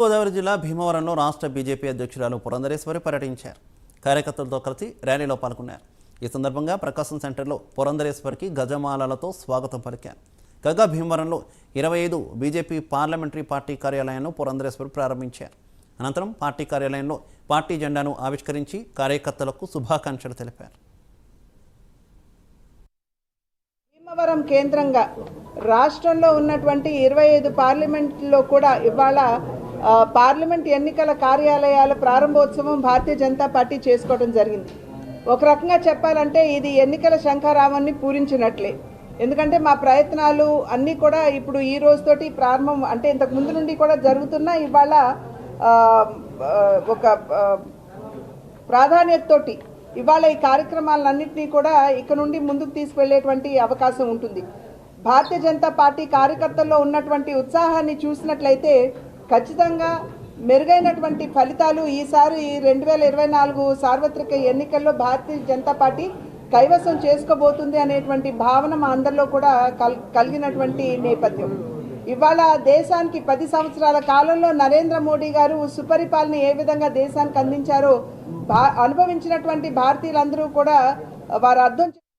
గోదావరి జిల్లా భీమవరంలో రాష్ట్ర బీజేపీ అధ్యక్షురాలు పురంధరేశ్వరి పర్యటించారు. కార్యకర్తలతో కలిసి ర్యాలీలో పాల్గొన్నారు. ఈ సందర్భంగా ప్రకాశం సెంటర్లో పురంధరేశ్వరికి గజమాలలతో స్వాగతం పలికారు. కాగా భీమవరంలో ఇరవై ఐదు బీజేపీ పార్లమెంటరీ పార్టీ కార్యాలయాన్ని పురంధరేశ్వరి ప్రారంభించారు. అనంతరం పార్టీ కార్యాలయంలో పార్టీ జెండాను ఆవిష్కరించి కార్యకర్తలకు శుభాకాంక్షలు తెలిపారు. భీమవరం కేంద్రంగా రాష్ట్రంలో ఉన్నటువంటి ఇరవై ఐదు పార్లమెంట్లో కూడా ఇవాళ పార్లమెంట్ ఎన్నికల కార్యాలయాల ప్రారంభోత్సవం భారతీయ జనతా పార్టీ చేసుకోవడం జరిగింది. ఒక రకంగా చెప్పాలంటే ఇది ఎన్నికల శంఖారావాన్ని పూరించినట్లే. ఎందుకంటే మా ప్రయత్నాలు అన్నీ కూడా ఇప్పుడు ఈ రోజుతోటి ప్రారంభం అంటే ఇంతకు ముందు నుండి కూడా జరుగుతున్న ఇవాళ ఒక ప్రాధాన్యతతోటి ఇవాళ ఈ కార్యక్రమాలన్నింటినీ కూడా ఇక నుండి ముందుకు తీసుకువెళ్ళేటువంటి అవకాశం ఉంటుంది. భారతీయ జనతా పార్టీ కార్యకర్తల్లో ఉన్నటువంటి ఉత్సాహాన్ని చూసినట్లయితే ఖచ్చితంగా మెరుగైనటువంటి ఫలితాలు ఈసారి రెండు వేల ఇరవై నాలుగు సార్వత్రిక ఎన్నికల్లో భారతీయ జనతా పార్టీ కైవసం చేసుకోబోతుంది అనేటువంటి భావన మా అందరిలో కూడా కల్ కలిగినటువంటి నేపథ్యం. ఇవాళ దేశానికి పది సంవత్సరాల కాలంలో నరేంద్ర మోడీ గారు సుపరిపాలన ఏ విధంగా దేశానికి అందించారో భా అనుభవించినటువంటి భారతీయులందరూ కూడా వారు అర్థం చే-